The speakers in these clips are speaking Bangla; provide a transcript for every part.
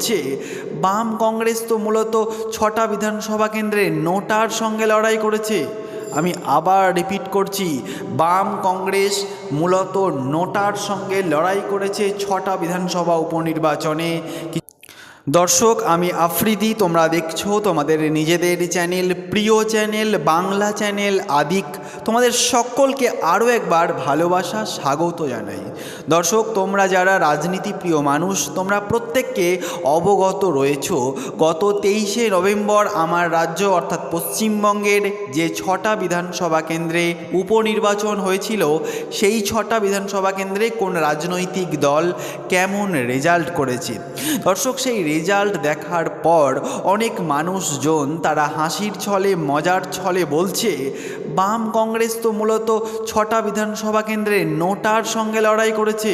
বলছে, বাম কংগ্রেস তো মূলত ছটা বিধানসভা কেন্দ্রে নোটার সঙ্গে লড়াই করেছে। আমি আবার রিপিট করছি, বাম কংগ্রেস মূলত নোটার সঙ্গে লড়াই করেছে ছটা বিধানসভা উপনির্বাচনে। দর্শক, আমি আফ্রিদি, তোমরা দেখছ তোমাদের নিজেদের চ্যানেল, প্রিয় চ্যানেল, বাংলা চ্যানেল, আদিক। তোমাদের সকলকে আরও একবার ভালোবাসা, স্বাগত জানাই। দর্শক, তোমরা যারা রাজনীতি প্রিয় মানুষ, তোমরা প্রত্যেককে অবগত রয়েছো, গত তেইশে নভেম্বর আমার রাজ্য, অর্থাৎ পশ্চিমবঙ্গের যে ছটা বিধানসভা কেন্দ্রে উপনির্বাচন হয়েছিল, সেই ছটা বিধানসভা কেন্দ্রে কোন রাজনৈতিক দল কেমন রেজাল্ট করেছে? দর্শক, সেই রেজাল্ট দেখার পর অনেক মানুষজন তারা হাসির ছলে, মজার ছলে বলছে, বাম কংগ্রেস তো মূলত ছটা বিধানসভা কেন্দ্রে নোটার সঙ্গে লড়াই করেছে।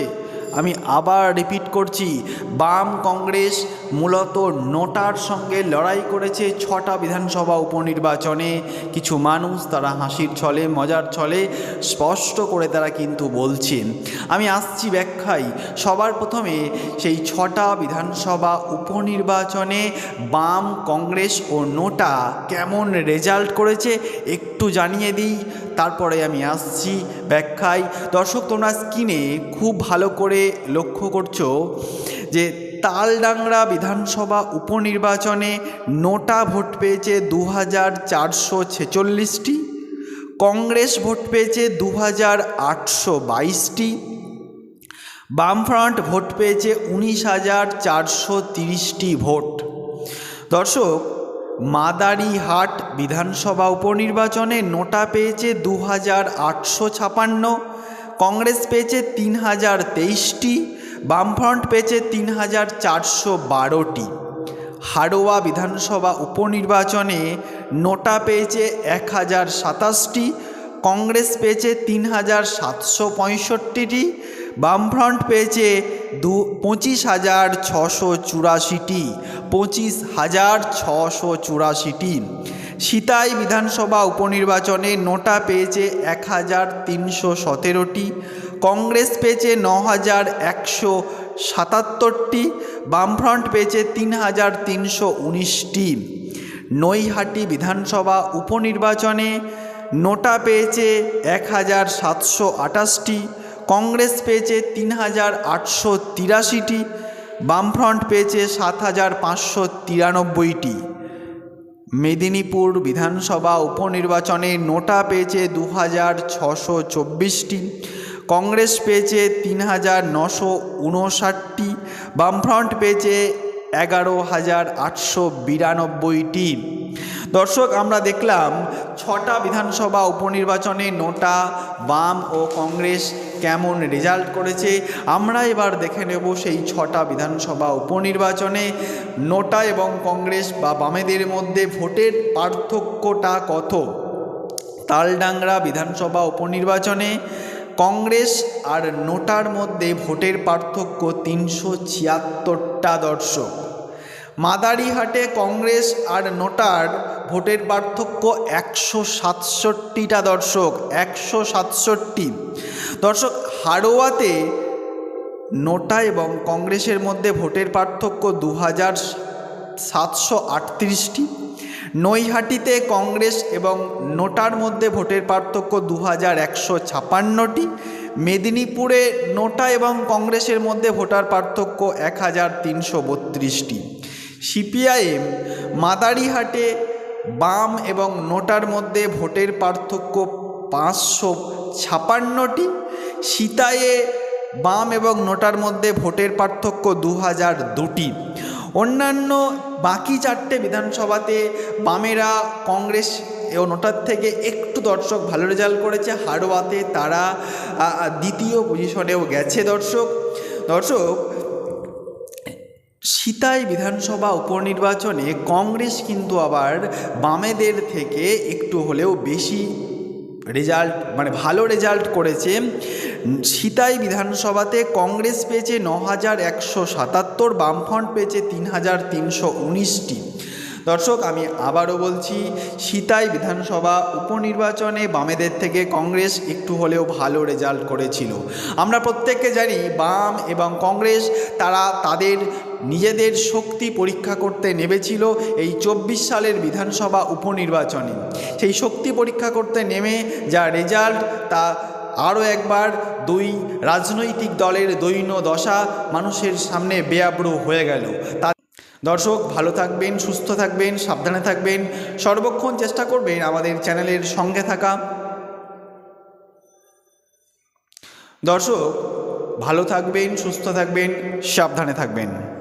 আমি আবার রিপিট করছি, বাম কংগ্রেস মূলত নোটার সঙ্গে লড়াই করেছে ছটা বিধানসভা উপনির্বাচনে। কিছু মানুষ তারা হাসির ছলে, মজার ছলে স্পষ্ট করে তারা কিন্তু বলছেন। আমি আসছি ব্যাখ্যায়, সবার প্রথমে সেই ছটা বিধানসভা উপনির্বাচনে বাম কংগ্রেস ও নোটা কেমন রেজাল্ট করেছে একটু জানিয়ে দিই। তারপরে আমি আসছি ব্যাখ্যায়। দর্শক, তোমরা স্ক্রিনে খুব ভালো করে লক্ষ্য করছ যে তালডাংরা বিধানসভা উপনির্বাচনে নোটা ভোট পেয়েছে দু হাজার চারশো ছেচল্লিশটি, কংগ্রেস ভোট পেয়েছে দু হাজার আটশো বাইশটি, বামফ্রন্ট ভোট পেয়েছে উনিশ হাজার চারশো তিরিশটি ভোট। দর্শক মাদারিহাট বিধানসভা উপনির্বাচনে নোটা পেয়েছে দু হাজার আটশো ছাপান্ন, কংগ্রেস পেয়েছে তিন হাজার তেইশটি, বামফ্রন্ট পেয়েছে তিন হাজার চারশো বারোটি। হাড়োয়া বিধানসভা উপনির্বাচনে নোটা পেয়েছে এক হাজার সাতাশটি, কংগ্রেস পেয়েছে তিন হাজার সাতশো পঁয়ষট্টিটি বামফ্রন্ট পেয়েছে দু, পঁচিশ হাজার ছশো চুরাশিটি, পঁচিশ হাজার ছশো চুরাশিটি। সিতাই বিধানসভা উপনির্বাচনে নোটা পেয়েছে এক হাজার তিনশো সতেরোটি, কংগ্রেস পেয়েছে ন হাজার একশো সাতাত্তরটি, বামফ্রন্ট পেয়েছে তিন হাজার তিনশো উনিশটি। নৈহাটি বিধানসভা উপনির্বাচনে নোটা পেয়েছে এক হাজার সাতশো আটাশটি কংগ্রেস পেয়েছে তিন হাজার আটশো তিরাশিটি, বামফ্রন্ট পেয়েছে সাত হাজার পাঁচশো তিরানব্বইটি। মেদিনীপুর বিধানসভা উপনির্বাচনে নোটা পেয়েছে দু হাজার ছশো চব্বিশটি, কংগ্রেস পেয়েছে তিন হাজার নশো উনষাটটি, বামফ্রন্ট পেয়েছে এগারো হাজার আটশো বিরানব্বইটি। দর্শক, আমরা দেখলাম ছটা বিধানসভা উপনির্বাচনে নোটা, বাম ও কংগ্রেস কেমন রেজাল্ট করেছে। আমরা এবার দেখে নেব সেই ছটা বিধানসভা উপনির্বাচনে নোটা এবং কংগ্রেস বা বামেদের মধ্যে ভোটের পার্থক্যটা কত? তালডাংরা বিধানসভা উপনির্বাচনে কংগ্রেস আর নোটার মধ্যে ভোটের পার্থক্য তিনশো ছিয়াত্তরটা দর্শক। মাদারিহাটে কংগ্রেস আর নোটার ভোটের পার্থক্য একশো সাতষট্টিটা দর্শক, একশো সাতষট্টি। দর্শক, হাড়োয়াতে নোটা এবং কংগ্রেসের মধ্যে ভোটের পার্থক্য দু হাজার সাতশো আটত্রিশটি। নৈহাটিতে কংগ্রেস এবং নোটার মধ্যে ভোটের পার্থক্য দু হাজার একশো ছাপান্নটি। মেদিনীপুরে নোটা এবং কংগ্রেসের মধ্যে ভোটার পার্থক্য এক হাজার তিনশো বত্রিশটি। সিপিআইএম মাদারিহাটে বাম এবং নোটার মধ্যে ভোটের পার্থক্য পাঁচশো ছাপান্নটি। সীতায়ে বাম এবং নোটার মধ্যে ভোটের পার্থক্য দু হাজার দুটি। অন্যান্য বাকি চারটে বিধানসভাতে বামেরা কংগ্রেস ও নোটার থেকে একটু দর্শক ভালো রেজাল্ট করেছে। হাড়োয়াতে তারা দ্বিতীয় পজিশনেও গেছে দর্শক। দর্শক সিতাই বিধানসভা উপনির্বাচনে কংগ্রেস কিন্তু আবার বামেদের থেকে একটু হলেও বেশি রেজাল্ট মানে ভালো রেজাল্ট করেছে। সিতাই বিধানসভাতে কংগ্রেস পেয়েছে ন হাজার একশো সাতাত্তর, বামফ্রন্ট পেয়েছে তিন হাজার তিনশো উনিশটি। দর্শক, আমি আবারও বলছি সিতাই বিধানসভা উপনির্বাচনে বামেদের থেকে কংগ্রেস একটু হলেও ভালো রেজাল্ট করেছিল। আমরা প্রত্যেককে জানি, বাম এবং কংগ্রেস, তারা তাদের নিজেদের শক্তি পরীক্ষা করতে নেমেছিল এই চব্বিশ সালের বিধানসভা উপনির্বাচনে। সেই শক্তি পরীক্ষা করতে নেমে যা রেজাল্ট তা আরও একবার দুই রাজনৈতিক দলের দৈন্য দশা মানুষের সামনে বেআব্রু হয়ে গেল। তা দর্শক, ভালো থাকবেন, সুস্থ থাকবেন, সাবধানে থাকবেন। সর্বক্ষণ চেষ্টা করবেন আমাদের চ্যানেলের সঙ্গে থাকা। দর্শক, ভালো থাকবেন, সুস্থ থাকবেন, সাবধানে থাকবেন।